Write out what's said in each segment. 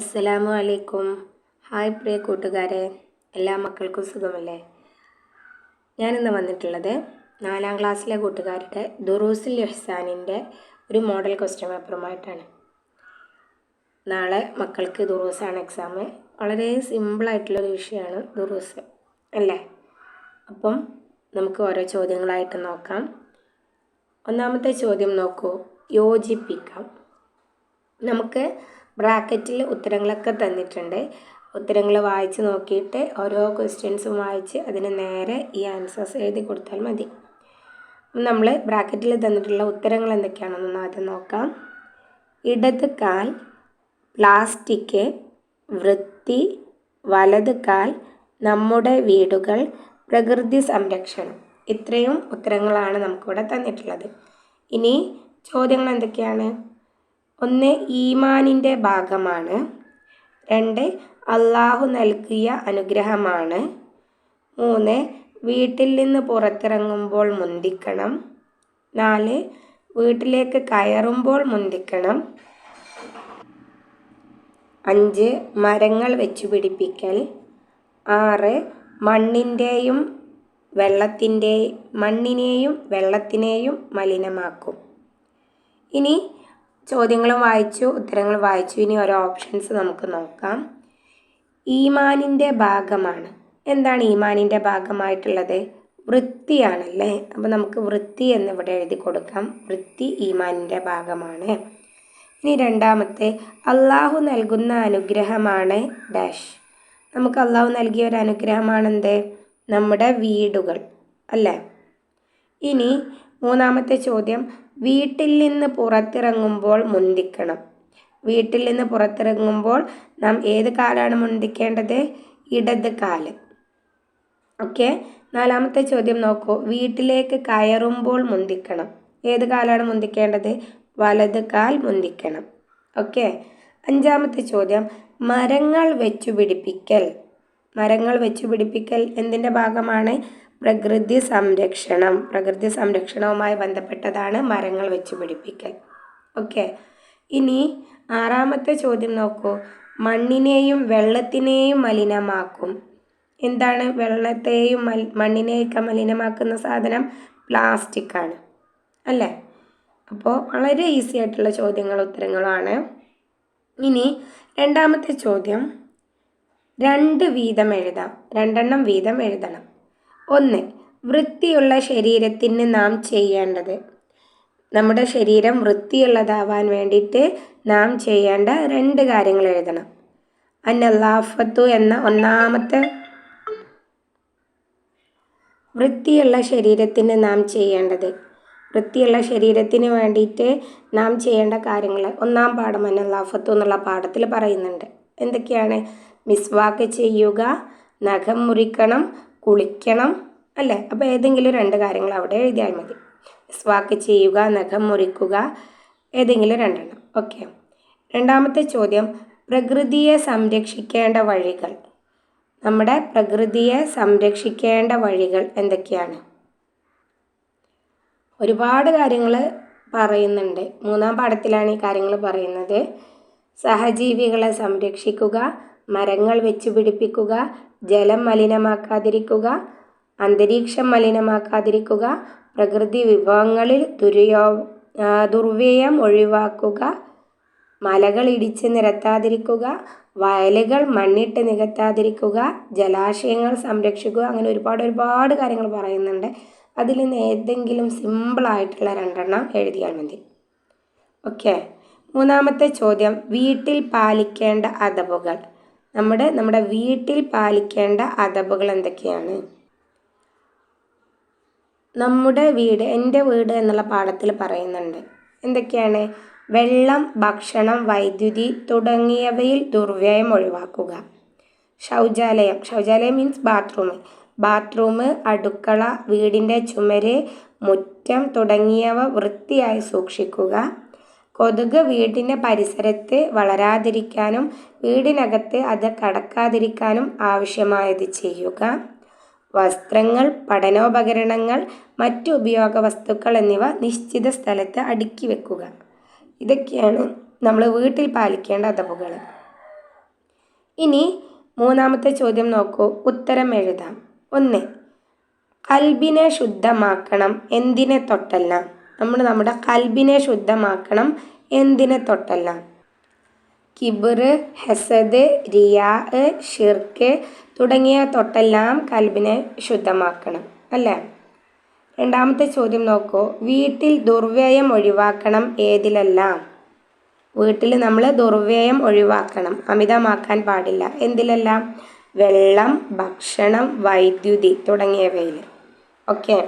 അസ്സലാമു അലൈക്കും ഹായ് പ്രിയ കൂട്ടുകാരെ എല്ലാ മക്കൾക്കും സുഖമല്ലേ? ഞാനിന്ന് വന്നിട്ടുള്ളത് നാലാം ക്ലാസ്സിലെ കൂട്ടുകാരുടെ ദുറൂസുൽ എഹ്സാനിന്റെ ഒരു മോഡൽ ക്വസ്റ്റ്യൻ പേപ്പറുമായിട്ടാണ്. നാളെ മക്കൾക്ക് ദുറൂസാണ് എക്സാം. വളരെ സിമ്പിളായിട്ടുള്ളൊരു വിഷയമാണ് ദുറൂസ് അല്ലേ? അപ്പം നമുക്ക് ഓരോ ചോദ്യങ്ങളായിട്ട് നോക്കാം. ഒന്നാമത്തെ ചോദ്യം നോക്കൂ. യോജിപ്പിക്കാം. നമുക്ക് ബ്രാക്കറ്റിൽ ഉത്തരങ്ങളൊക്കെ തന്നിട്ടുണ്ട്. ഉത്തരങ്ങൾ വായിച്ച് നോക്കിയിട്ട് ഓരോ ക്വസ്റ്റ്യൻസും വായിച്ച് അതിന് നേരെ ഈ ആൻസേഴ്സ് എഴുതി കൊടുത്താൽ മതി. നമ്മൾ ബ്രാക്കറ്റിൽ തന്നിട്ടുള്ള ഉത്തരങ്ങൾ എന്തൊക്കെയാണെന്നൊന്ന് ആദ്യം നോക്കാം. ഇടത് കാൽ പ്ലാസ്റ്റിക് വൃത്തി വലത് കാൽ നമ്മുടെ വീടുകൾ പ്രകൃതി സംരക്ഷണം. ഇത്രയും ഉത്തരങ്ങളാണ് നമുക്കിവിടെ തന്നിട്ടുള്ളത്. ഇനി ചോദ്യങ്ങൾ എന്തൊക്കെയാണ്? ഒന്ന് ഈമാനിന്റെ ഭാഗമാണ്. രണ്ട് അള്ളാഹു നൽകിയ അനുഗ്രഹമാണ്. മൂന്ന് വീട്ടിൽ നിന്ന് പുറത്തിറങ്ങുമ്പോൾ മുന്തിക്കണം. നാല് വീട്ടിലേക്ക് കയറുമ്പോൾ മുന്തിക്കണം. അഞ്ച് മരങ്ങൾ വെച്ചു പിടിപ്പിക്കൽ. ആറ് മണ്ണിന്റെയും വെള്ളത്തിന്റെ മണ്ണിനെയും വെള്ളത്തിനെയും മലിനമാക്കും. ഇനി ചോദ്യങ്ങളും വായിച്ചു ഉത്തരങ്ങൾ വായിച്ചു. ഇനി ഓരോ ഓപ്ഷൻസ് നമുക്ക് നോക്കാം. ഈമാനിന്റെ ഭാഗമാണ്. എന്താണ് ഈമാനിന്റെ ഭാഗമായിട്ടുള്ളത്? വൃത്തിയാണല്ലേ? അപ്പോൾ നമുക്ക് വൃത്തി എന്നിവിടെ എഴുതി കൊടുക്കാം. വൃത്തി ഈമാനിന്റെ ഭാഗമാണ്. ഇനി രണ്ടാമത്തെ അള്ളാഹു നൽകുന്ന അനുഗ്രഹമാണ് ഡാഷ് നമുക്ക് അള്ളാഹു നൽകിയ ഒരു അനുഗ്രഹമാണെന്ത്? നമ്മുടെ വീടുകൾ അല്ലേ? ഇനി മൂന്നാമത്തെ ചോദ്യം. വീട്ടിൽ നിന്ന് പുറത്തിറങ്ങുമ്പോൾ മുന്തിക്കണം. വീട്ടിൽ നിന്ന് പുറത്തിറങ്ങുമ്പോൾ നാം ഏത് കാലാണ് മുന്തിക്കേണ്ടത്? ഇടത് കാൽ. ഓക്കെ. നാലാമത്തെ ചോദ്യം നോക്കൂ. വീട്ടിലേക്ക് കയറുമ്പോൾ മുന്തിക്കണം. ഏത് കാലാണ് മുന്തിക്കേണ്ടത്? വലത് കാൽ മുന്തിക്കണം. ഓക്കെ. അഞ്ചാമത്തെ ചോദ്യം. മരങ്ങൾ വെച്ചു പിടിപ്പിക്കൽ മരങ്ങൾ വെച്ചു പിടിപ്പിക്കൽ എന്തിന്റെ ഭാഗമാണ്? പ്രകൃതി സംരക്ഷണം പ്രകൃതി സംരക്ഷണവുമായി ബന്ധപ്പെട്ടതാണ് മരങ്ങൾ വെച്ച് പിടിപ്പിക്കൽ. ഓക്കെ ഇനി ആറാമത്തെ ചോദ്യം നോക്കൂ. മണ്ണിനെയും വെള്ളത്തിനെയും മലിനമാക്കും. എന്താണ് വെള്ളത്തെയും മൽ മണ്ണിനെയൊക്കെ മലിനമാക്കുന്ന സാധനം? പ്ലാസ്റ്റിക് ആണ്. അല്ലേ? അപ്പോൾ വളരെ ഈസി ആയിട്ടുള്ള ചോദ്യങ്ങളും ഉത്തരങ്ങളുമാണ് ഇനി രണ്ടാമത്തെ ചോദ്യം. രണ്ട് വീതം എഴുതാം. രണ്ടെണ്ണം വീതം എഴുതണം. ഒന്ന് വൃത്തിയുള്ള ശരീരത്തിന് നാം ചെയ്യേണ്ടത്. നമ്മുടെ ശരീരം വൃത്തിയുള്ളതാവാൻ വേണ്ടിയിട്ട് നാം ചെയ്യേണ്ട രണ്ട് കാര്യങ്ങൾ എഴുതണം. അന്നല്ലാഫത്തു എന്ന ഒന്നാമത്തെ വൃത്തിയുള്ള ശരീരത്തിന് നാം ചെയ്യേണ്ടത്. വൃത്തിയുള്ള ശരീരത്തിന് വേണ്ടിയിട്ട് നാം ചെയ്യേണ്ട കാര്യങ്ങൾ. ഒന്നാം പാഠം അന്നല്ലാഫത്തു എന്നുള്ള പാഠത്തിൽ പറയുന്നുണ്ട്. എന്തൊക്കെയാണ്? മിസ്വാക്ക് ചെയ്യുക നഖം മുറിക്കണം കുളിക്കണം അല്ലേ? അപ്പോൾ ഏതെങ്കിലും രണ്ട് കാര്യങ്ങൾ അവിടെ എഴുതിയാൽ മതി. സ്വാക്ക് ചെയ്യുക നഖം മുറിക്കുക ഏതെങ്കിലും രണ്ടെണ്ണം. ഓക്കെ രണ്ടാമത്തെ ചോദ്യം പ്രകൃതിയെ സംരക്ഷിക്കേണ്ട വഴികൾ. നമ്മുടെ പ്രകൃതിയെ സംരക്ഷിക്കേണ്ട വഴികൾ എന്തൊക്കെയാണ്? ഒരുപാട് കാര്യങ്ങൾ പറയുന്നുണ്ട്. മൂന്നാം പാഠത്തിലാണ് ഈ കാര്യങ്ങൾ പറയുന്നത്. സഹജീവികളെ സംരക്ഷിക്കുക മരങ്ങൾ വെച്ച് പിടിപ്പിക്കുക ജലം മലിനമാക്കാതിരിക്കുക അന്തരീക്ഷം മലിനമാക്കാതിരിക്കുക പ്രകൃതി വിഭവങ്ങളിൽ ദുര്യോ ദുർവ്യയം ഒഴിവാക്കുക മലകൾ ഇടിച്ച് നിരത്താതിരിക്കുക വയലുകൾ മണ്ണിട്ട് നികത്താതിരിക്കുക ജലാശയങ്ങൾ സംരക്ഷിക്കുക അങ്ങനെ ഒരുപാട് ഒരുപാട് കാര്യങ്ങൾ പറയുന്നുണ്ട്. അതിൽ നിന്ന് ഏതെങ്കിലും സിമ്പിളായിട്ടുള്ള രണ്ടെണ്ണം എഴുതിയാൽ മതി. ഓക്കെ മൂന്നാമത്തെ ചോദ്യം. വീട്ടിൽ പാലിക്കേണ്ട അതവുകൾ നമ്മുടെ നമ്മുടെ വീട്ടിൽ പാലിക്കേണ്ട അതവുകൾ എന്തൊക്കെയാണ്? നമ്മുടെ വീട് എന്റെ വീട് എന്നുള്ള പാഠത്തിൽ പറയുന്നുണ്ട്. എന്തൊക്കെയാണ്? വെള്ളം ഭക്ഷണം വൈദ്യുതി തുടങ്ങിയവയിൽ ദുർവ്യയം ഒഴിവാക്കുക. ശൗചാലയം. ശൗചാലയം മീൻസ് ബാത്റൂം ബാത്റൂം അടുക്കള വീടിന്റെ ചുമര് മുറ്റം തുടങ്ങിയവ വൃത്തിയായി സൂക്ഷിക്കുക. കൊതുക് വീടിന്റെ പരിസരത്ത് വളരാതിരിക്കാനും വീടിനകത്ത് അത് കടക്കാതിരിക്കാനും ആവശ്യമായത് ചെയ്യുക. വസ്ത്രങ്ങൾ പഠനോപകരണങ്ങൾ മറ്റു ഉപയോഗ വസ്തുക്കൾ എന്നിവ നിശ്ചിത സ്ഥലത്ത് അടുക്കി വെക്കുക. ഇതൊക്കെയാണ് നമ്മൾ വീട്ടിൽ പാലിക്കേണ്ട അതവുകൾ ഇനി മൂന്നാമത്തെ ചോദ്യം നോക്കൂ. ഉത്തരം എഴുതാം. ഒന്ന് കൽബിനെ ശുദ്ധമാക്കണം. എന്തിനെ തൊട്ടല്ല? നമ്മൾ നമ്മുടെ കൽബിനെ ശുദ്ധമാക്കണം എന്തിനെ തൊട്ടല്ല? കിബിർ ഹെസദ് റിയാ ഷിർക്ക് തുടങ്ങിയ തൊട്ടെല്ലാം കൽബിനെ ശുദ്ധമാക്കണം അല്ലേ? രണ്ടാമത്തെ ചോദ്യം നോക്കൂ. വീട്ടിൽ ദുർവ്യയം ഒഴിവാക്കണം ഏതിലെല്ലാം? വീട്ടിൽ നമ്മൾ ദുർവ്യയം ഒഴിവാക്കണം അമിതമാക്കാൻ പാടില്ല. എന്തിലെല്ലാം? വെള്ളം ഭക്ഷണം വൈദ്യുതി തുടങ്ങിയവയിൽ ഓക്കെ?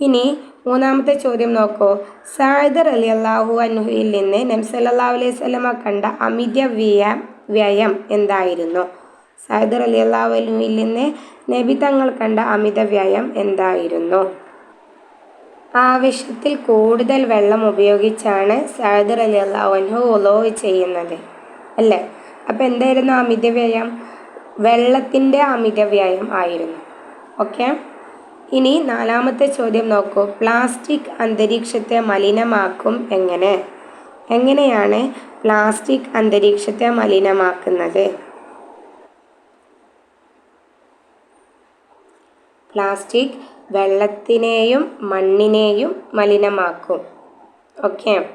ഇനി മൂന്നാമത്തെ ചോദ്യം നോക്കൂ. സായിദർ അലി അള്ളാഹു അൻഹുയിൽ നിന്ന് നബ്സല്ലാ അലൈഹി സ്വലമ കണ്ട അമിത വ്യയ വ്യയം എന്തായിരുന്നു? സായിദർ അലി അള്ളാഹു അൻഹുയിൽ നിന്ന് നബി തങ്ങൾ കണ്ട അമിത വ്യയം എന്തായിരുന്നു? ആവശ്യത്തിൽ കൂടുതൽ വെള്ളം ഉപയോഗിച്ചാണ് സായിദർ അലി അള്ളാഹു അൻഹു ഒലോ ചെയ്യുന്നത്. അല്ലേ? അപ്പോൾ എന്തായിരുന്നു അമിത വ്യയം? വെള്ളത്തിന്റെ അമിത വ്യയം ആയിരുന്നു. ഓക്കെ? ഇനി നാലാമത്തെ ചോദ്യം നോക്കൂ. പ്ലാസ്റ്റിക് അന്തരീക്ഷത്തെ മലിനമാക്കും എങ്ങനെ? എങ്ങനെയാണ് പ്ലാസ്റ്റിക് അന്തരീക്ഷത്തെ മലിനമാക്കുന്നത്? പ്ലാസ്റ്റിക് വെള്ളത്തിനെയും മണ്ണിനെയും മലിനമാക്കും. ഓക്കെ.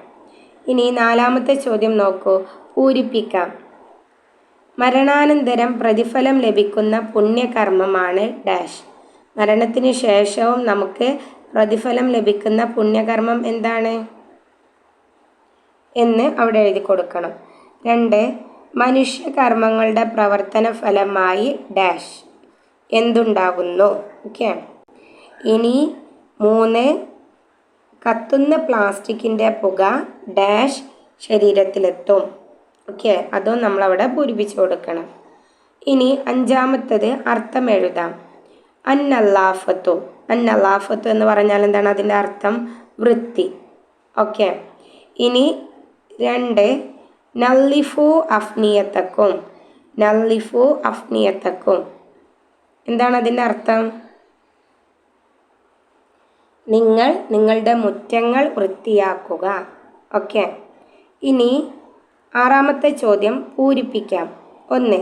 ഇനി നാലാമത്തെ ചോദ്യം നോക്കൂ. പൂരിപ്പിക്കാം. മരണാനന്തരം പ്രതിഫലം ലഭിക്കുന്ന പുണ്യകർമ്മമാണ് ഡാഷ്. മരണത്തിന് ശേഷവും നമുക്ക് പ്രതിഫലം ലഭിക്കുന്ന പുണ്യകർമ്മം എന്താണ്? എന്ന് അവിടെ എഴുതി കൊടുക്കണം. രണ്ട് മനുഷ്യകർമ്മങ്ങളുടെ പ്രവർത്തന ഫലമായി ഡാഷ് എന്തുണ്ടാകുന്നു? ഓക്കെ. ഇനി മൂന്ന് കത്തുന്ന പ്ലാസ്റ്റിക്കിന്റെ പുക ഡാഷ് ശരീരത്തിലെത്തും. ഓക്കെ അതും നമ്മളവിടെ പൂരിപ്പിച്ചു കൊടുക്കണം. ഇനി അഞ്ചാമത്തത് അർത്ഥം എഴുതാം. അന്നല്ലാഫത്തു. അന്നല്ലാഫത്തു എന്ന് പറഞ്ഞാൽ എന്താണ് അതിന്റെ അർത്ഥം? വൃത്തി. ഓക്കെ. ഇനി രണ്ട് നല്ലിഫു അഫ്നിയത്തക്കും. നല്ലിഫു അഫ്നിയത്തക്കും. എന്താണ് അതിന്റെ അർത്ഥം? നിങ്ങൾ നിങ്ങളുടെ മുറ്റങ്ങൾ വൃത്തിയാക്കുക. ഓക്കെ. ഇനി ആറാമത്തെ ചോദ്യം പൂരിപ്പിക്കാം. ഒന്ന്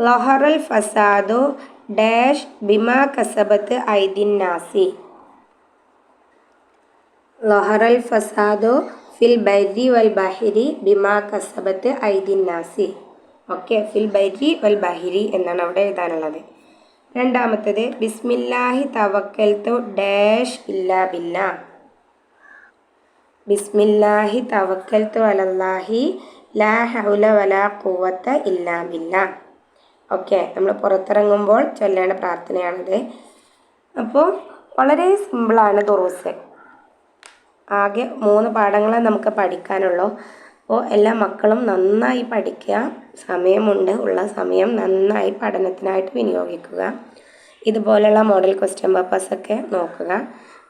ലൊഹറൽ ഫസാദു ഡാഷ് ബിമാ കസബത്ത് ഐദിൻ നാസി. ലൊഹറൽ ഫസാദോ ഫിൽ ബൈരി വൽ ബഹിരി ബിമാ കസബത്ത് ഐദിൻ നാസി. ഓക്കെ ഫിൽ ബൈരി വൽ ബഹിരി എന്നാണ് അവിടെ എഴുതാനുള്ളത്. രണ്ടാമത്തത് ബിസ്മില്ലാഹി തവക്കൽത്തു ഡാഷ് ഇല്ലാ ബില്ല. ബിസ്മില്ലാഹി തവക്കൽത്തു അലല്ലാഹി ലാ ഹൗല വലാ കൂവത്ത ഇല്ലാ ബില്ല. ഓക്കെ നമ്മൾ പുറത്തിറങ്ങുമ്പോൾ ചൊല്ലേണ്ട പ്രാർത്ഥനയാണിത്. അപ്പോൾ വളരെ സിമ്പിളാണ് ദുറൂസ്. ആകെ മൂന്ന് പാഠങ്ങളെ നമുക്ക് പഠിക്കാനുള്ളൂ. അപ്പോൾ എല്ലാ മക്കളും നന്നായി പഠിക്കുക. സമയമുണ്ട് ഉള്ള സമയം നന്നായി പഠനത്തിനായിട്ട് വിനിയോഗിക്കുക. ഇതുപോലെയുള്ള മോഡൽ ക്വസ്റ്റ്യൻ പേപ്പേഴ്സൊക്കെ നോക്കുക.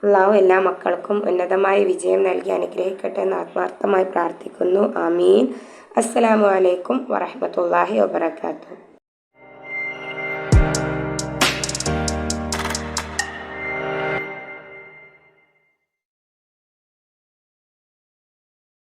അള്ളാഹു എല്ലാ മക്കൾക്കും ഉന്നതമായ വിജയം നൽകി അനുഗ്രഹിക്കട്ടെ എന്ന് ആത്മാർത്ഥമായി പ്രാർത്ഥിക്കുന്നു. ആമീൻ. അസ്സലാമു അലൈക്കും വറഹമത്തല്ലാഹി വാബർക്കാത്തു